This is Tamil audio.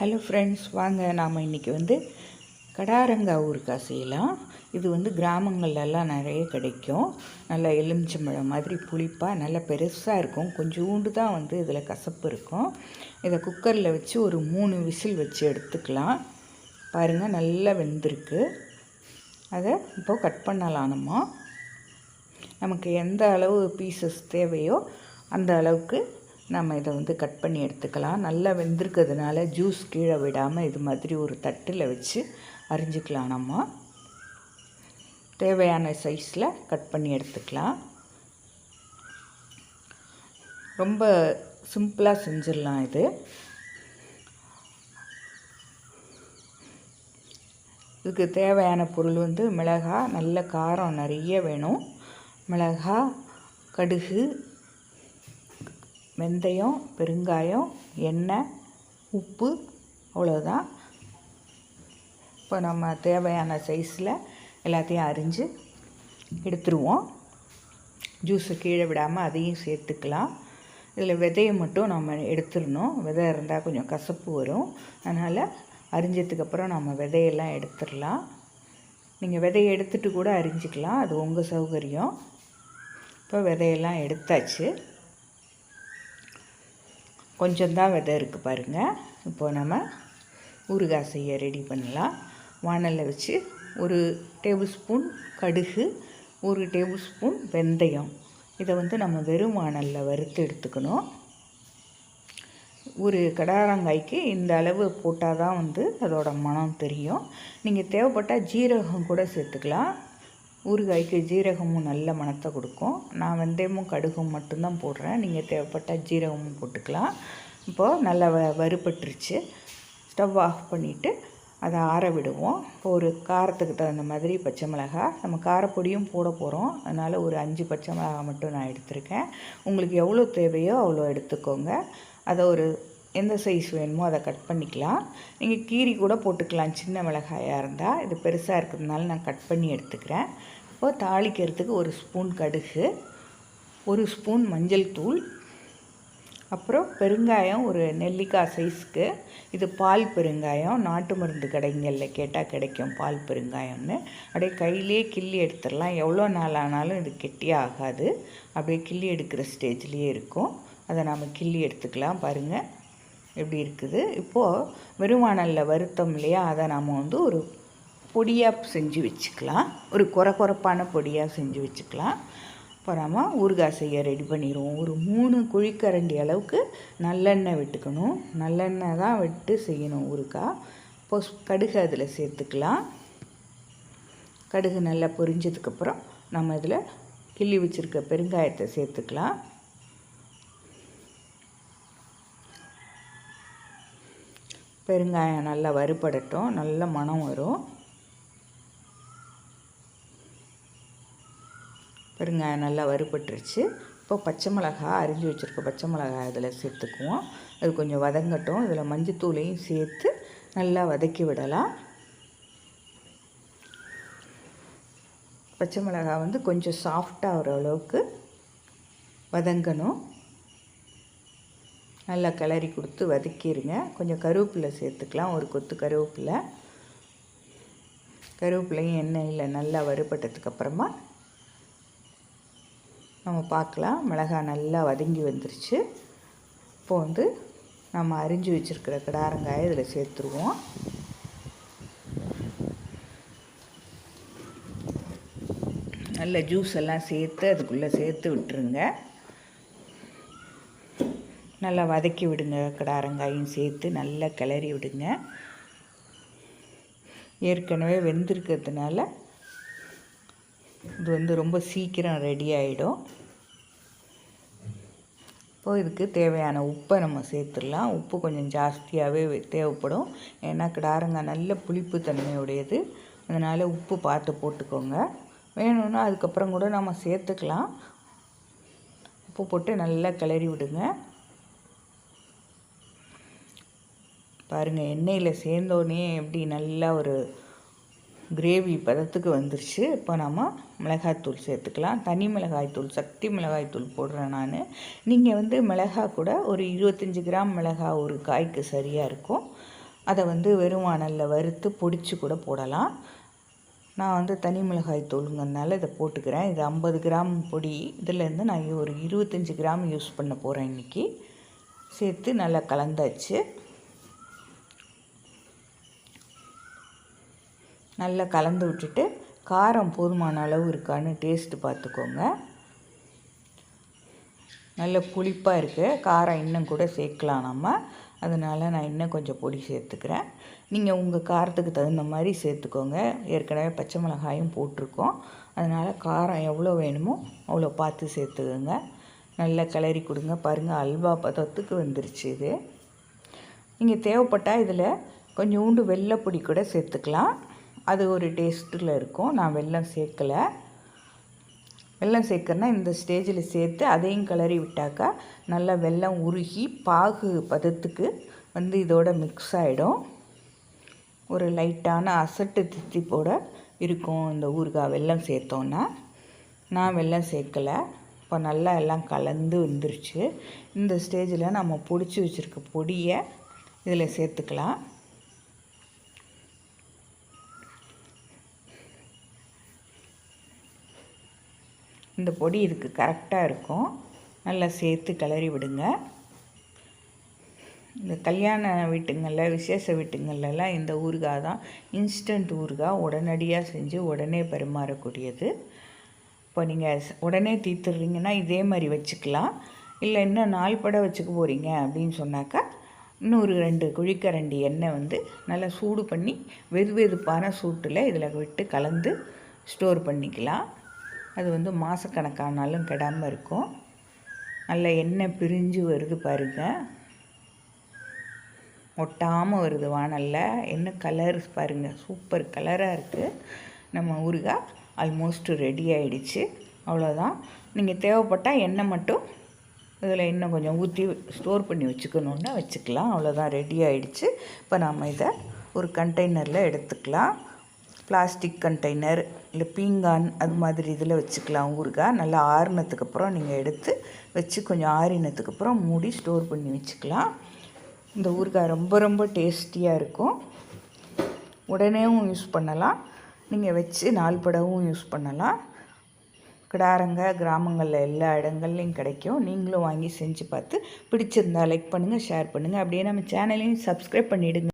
ஹலோ ஃப்ரெண்ட்ஸ் வாங்க நாம் இன்றைக்கி வந்து கடாரங்கா ஊறுகாய் செய்யலாம். இது வந்து கிராமங்கள்லலாம் நிறைய கிடைக்கும். நல்லா எலுமிச்சம்பழம் மாதிரி புளிப்பாக நல்லா பெருசாக இருக்கும். கொஞ்சோண்டு தான் வந்து இதில் கசப்பு இருக்கும். இதை குக்கரில் வச்சு ஒரு மூணு விசில் வச்சு எடுத்துக்கலாம். பாருங்கள் நல்லா வெந்திருக்கு. அதை இப்போது கட் பண்ணலாம் நம்ம. நமக்கு எந்த அளவு பீசஸ் தேவையோ அந்த அளவுக்கு நம்ம இதை வந்து கட் பண்ணி எடுத்துக்கலாம். நல்லா வெந்திருக்கிறதுனால ஜூஸ் கீழே விடாமல் இது மாதிரி ஒரு தட்டில் வச்சு அரிஞ்சிக்கலாம் நம்ம. தேவையான சைஸில் கட் பண்ணி எடுத்துக்கலாம். ரொம்ப சிம்பிளாக செஞ்சிடலாம் இது. இதுக்கு தேவையான பொருள் வந்து மிளகாய் நல்ல காரம் நிறைய வேணும். மிளகாய் கடுகு வெந்தயம் பெருங்காயம் எண்ணெய் உப்பு அவ்வளோதான் இப்போ நம்ம தேவையான சைஸில் எல்லாத்தையும் அரிஞ்சு எடுத்துருவோம். ஜூஸை கீழே விடாமல் அதையும் சேர்த்துக்கலாம். இதில் விதையை மட்டும் நம்ம எடுத்துடணும். விதை இருந்தால் கொஞ்சம் கசப்பு வரும். அதனால் அரிஞ்சதுக்கப்புறம் நம்ம விதையெல்லாம் எடுத்துடலாம். நீங்கள் விதையை எடுத்துகிட்டு கூட அரிஞ்சிக்கலாம். அது உங்கள் சௌகரியம். இப்போ விதையெல்லாம் எடுத்தாச்சு. கொஞ்சம்தான் விதை இருக்குது பாருங்கள் இப்போது நம்ம ஊறுகாய் செய்ய ரெடி பண்ணலாம். வானலில் வச்சு ஒரு டேபிள் ஸ்பூன் கடுகு ஒரு டேபிள் ஸ்பூன் வெந்தயம். இதை வந்து நம்ம வெறும் வானலில் வறுத்து எடுத்துக்கணும். ஒரு கடாரங்காய்க்கு இந்த அளவு போட்டால் தான் வந்து அதோட மனம் தெரியும். நீங்கள் தேவைப்பட்டால் ஜீரகம் கூட சேர்த்துக்கலாம். ஊறுகாய்க்கு ஜீரகமும் நல்ல மணத்தை கொடுக்கும். நான் வெந்தயமும் கடுகும் மட்டும்தான் போடுறேன். நீங்கள் தேவைப்பட்டால் ஜீரகமும் போட்டுக்கலாம். இப்போது நல்லா வ வறுபட்டுருச்சு. ஸ்டவ் ஆஃப் பண்ணிவிட்டு அதை ஆற விடுவோம். இப்போ ஒரு காரத்துக்கு தகுந்த மாதிரி பச்சை மிளகா. நம்ம காரப்பொடியும் போட போகிறோம் அதனால் ஒரு அஞ்சு பச்சை மிளகாய் மட்டும் நான் எடுத்திருக்கேன். உங்களுக்கு எவ்வளோ தேவையோ அவ்வளோ எடுத்துக்கோங்க. அதை ஒரு எந்த சைஸ் வேணுமோ அதை கட் பண்ணிக்கலாம். நீங்கள் கீரி கூட போட்டுக்கலாம். சின்ன மிளகாயாக இருந்தால் இது பெருசாக இருக்கிறதுனால நான் கட் பண்ணி எடுத்துக்கிறேன். இப்போது தாளிக்கிறதுக்கு ஒரு ஸ்பூன் கடுகு ஒரு ஸ்பூன் மஞ்சள் தூள் அப்புறம் பெருங்காயம் ஒரு நெல்லிக்காய் சைஸ்க்கு இது பால் பெருங்காயம். நாட்டு மருந்து கடைங்களில் கேட்டால் கிடைக்கும் பால் பெருங்காயம்னு. அப்படியே கையிலே கிள்ளி எடுத்துடலாம். எவ்வளோ நாள் ஆனாலும் இது கெட்டியே ஆகாது. அப்படியே கிள்ளி எடுக்கிற ஸ்டேஜ்லேயே இருக்கும். அதை நாம் கிள்ளி எடுத்துக்கலாம் பாருங்கள் எப்படி இருக்குது? இப்போது வெறுவானலில் வருத்தம் இல்லையா? அதை நாம் வந்து ஒரு பொடியாக செஞ்சு வச்சுக்கலாம். ஒரு குறை குறைப்பான பொடியாக செஞ்சு வச்சுக்கலாம். இப்போ நம்ம ஊறுகாய் செய்ய ரெடி பண்ணிடுவோம். ஒரு மூணு குழிக்கரண்டி அளவுக்கு நல்லெண்ணெய் விட்டுக்கணும். நல்லெண்ணெய் தான் விட்டு செய்யணும் ஊறுகாய். இப்போ கடுகு அதில் சேர்த்துக்கலாம். கடுகு நல்லா பொரிஞ்சதுக்கப்புறம் நம்ம இதில் கிள்ளி வச்சுருக்க பெருங்காயத்தை சேர்த்துக்கலாம். பெருங்காயம் நல்லா வறுபடட்டும் நல்ல மனம் வரும். பெருங்காயம் நல்லா வறுபட்டுருச்சு. இப்போ பச்சை மிளகா அரிஞ்சு வச்சுருக்க பச்சை மிளகாய் இதில் சேர்த்துக்குவோம். அது கொஞ்சம் வதங்கட்டும். இதில் மஞ்சத்தூளையும் சேர்த்து நல்லா வதக்கி விடலாம். பச்சை மிளகாய் வந்து கொஞ்சம் சாஃப்டாக வர அளவுக்கு வதங்கணும். நல்லா கிளறி கொடுத்து வதக்கிடுங்க கொஞ்சம் கருவேப்பிலை சேர்த்துக்கலாம். ஒரு கொத்து கருவேப்பிலை. கருவேப்பிலையும் எண்ணெயில் நல்லா வறுபட்டதுக்கப்புறமா நம்ம பார்க்கலாம். மிளகாய் நல்லா வதங்கி வந்துருச்சு. இப்போ வந்து நம்ம அரிஞ்சு வச்சுருக்கிற கிடாரங்காயை இதில் சேர்த்துருவோம். நல்ல ஜூஸ் எல்லாம் சேர்த்து அதுக்குள்ளே சேர்த்து விட்டுருங்க. நல்லா வதக்கி விடுங்க கடாரங்காயும் சேர்த்து நல்லா கிளறி விடுங்க. ஏற்கனவே வெந்திருக்கிறதுனால இது வந்து ரொம்ப சீக்கிரம் ரெடி ஆகிடும் இப்போது இதுக்கு தேவையான உப்பை நம்ம சேர்த்துடலாம். உப்பு கொஞ்சம் ஜாஸ்தியாகவே தேவைப்படும். ஏன்னா கிடாரங்காய் நல்ல புளிப்பு தன்மையுடையது. அதனால் உப்பு பார்த்து போட்டுக்கோங்க. வேணும்னா அதுக்கப்புறம் கூட நம்ம சேர்த்துக்கலாம். உப்பு போட்டு நல்லா கிளறி விடுங்க. பாருங்கள் எண்ணெயில் சேர்ந்தோடனே எப்படி நல்லா ஒரு கிரேவி பதத்துக்கு வந்துருச்சு. இப்போ நம்ம மிளகாய்த்தூள் சேர்த்துக்கலாம். தனி மிளகாய்த்தூள் சக்தி மிளகாய்த்தூள் போடுறேன் நான். நீங்கள் வந்து மிளகாய் கூட ஒரு இருபத்தஞ்சி கிராம் மிளகாய் ஒரு காய்க்கு சரியாக இருக்கும். அதை வந்து வெறுமானலில் வறுத்து பொடிச்சு கூட போடலாம். நான் வந்து தனி மிளகாய் தூளுங்கிறதுனால இதை போட்டுக்கிறேன். இது ஐம்பது கிராம் பொடி. இதிலேருந்து நான் ஒரு இருபத்தஞ்சி கிராம் யூஸ் பண்ண போகிறேன் இன்றைக்கி சேர்த்து நல்லா கலந்தாச்சு. நல்லா கலந்து விட்டுட்டு காரம் போதுமான அளவு இருக்கான்னு டேஸ்ட்டு பார்த்துக்கோங்க. நல்ல புளிப்பாக இருக்குது காரம் இன்னும் கூட சேர்க்கலாம் நம்ம. அதனால் நான் இன்னும் கொஞ்சம் பொடி சேர்த்துக்கிறேன். நீங்கள் உங்கள் காரத்துக்கு தகுந்த மாதிரி சேர்த்துக்கோங்க. ஏற்கனவே பச்சை மிளகாயும் போட்டிருக்கோம். அதனால் காரம் எவ்வளோ வேணுமோ அவ்வளோ பார்த்து சேர்த்துக்கோங்க. நல்லா கிளறி கொடுங்க. பாருங்கள் அல்வா பதத்துக்கு வந்துருச்சு இது. நீங்கள் தேவைப்பட்டால் இதில் கொஞ்சோண்டு வெள்ளைப்பொடி கூட சேர்த்துக்கலாம். அது ஒரு டேஸ்ட்டில் இருக்கும். நான் வெல்லம் சேர்க்கலை. வெல்லம் சேர்க்கறனா இந்த ஸ்டேஜில் சேர்த்து அதையும் கிளறி விட்டாக்கா நல்லா வெல்லம் உருகி பாகு பதத்துக்கு வந்து இதோட மிக்ஸ் ஆகிடும் ஒரு லைட்டான அசட்டு தித்திப்போட இருக்கும் இந்த ஊறுகாய் வெல்லம் சேர்த்தோன்னா நான் வெல்லம் சேர்க்கலை. இப்போ நல்லா எல்லாம் கலந்து வந்துருச்சு. இந்த ஸ்டேஜில் நம்ம பொடிச்சு வச்சுருக்க பொடியை இதில் சேர்த்துக்கலாம். இந்த பொடி இதுக்கு கரெக்டாக இருக்கும். நல்லா சேர்த்து கிளறி விடுங்க. இந்த கல்யாண வீட்டுங்களில் விசேஷ வீட்டுங்கள்லாம் இந்த ஊறுகாய் தான் இன்ஸ்டன்ட் ஊறுகாய். உடனடியாக செஞ்சு உடனே பரிமாறக்கூடியது. இப்போ நீங்கள் உடனே தீர்த்துடுறீங்கன்னா இதே மாதிரி வச்சுக்கலாம். இல்லை இன்னும் நாள் பட வச்சுக்க போகிறீங்க அப்படின்னு சொன்னாக்கா இன்னொரு ரெண்டு குழிக்கரண்டி எண்ணெய் வந்து நல்லா சூடு பண்ணி வெது வெதுப்பான சூட்டில் இதில் விட்டு கலந்து ஸ்டோர் பண்ணிக்கலாம். அது வந்து மாதக்கணக்கானாலும் கெடாமல் இருக்கும். நல்ல எண்ணெய் பிரிஞ்சு வருது பாருங்கள் ஒட்டாமல் வருது வானலில். என்ன கலர் பாருங்கள் சூப்பர் கலராக இருக்குது நம்ம ஊறுகாய் ஆல்மோஸ்ட் ரெடி ஆகிடுச்சு அவ்வளோதான் நீங்கள் தேவைப்பட்டால் எண்ணெய் மட்டும் இதில் இன்னும் கொஞ்சம் ஊற்றி ஸ்டோர் பண்ணி வச்சுக்கணுன்னா வச்சுக்கலாம். அவ்வளோதான் ரெடி ஆகிடுச்சு இப்போ நாம் இதை ஒரு கண்டெய்னரில் எடுத்துக்கலாம். பிளாஸ்டிக் கண்டெய்னர் இல்லை பீங்கான் அது மாதிரி இதில் வச்சுக்கலாம். ஊறுகாய் நல்லா ஆறுனதுக்கப்புறம் நீங்கள் எடுத்து வச்சு கொஞ்சம் ஆறினதுக்கப்புறம் மூடி ஸ்டோர் பண்ணி வச்சுக்கலாம். இந்த ஊறுகாய் ரொம்ப ரொம்ப டேஸ்டியாக இருக்கும். உடனேவும் யூஸ் பண்ணலாம். நீங்கள் வச்சு நாள் படவும் யூஸ் பண்ணலாம். கிடாரங்க கிராமங்களில் எல்லா இடங்கள்லையும் கிடைக்கும். நீங்களும் வாங்கி செஞ்சு பார்த்து பிடிச்சிருந்தா லைக் பண்ணுங்கள் ஷேர் பண்ணுங்கள் அப்படியே நம்ம சேனலையும் சப்ஸ்கிரைப் பண்ணிவிடுங்க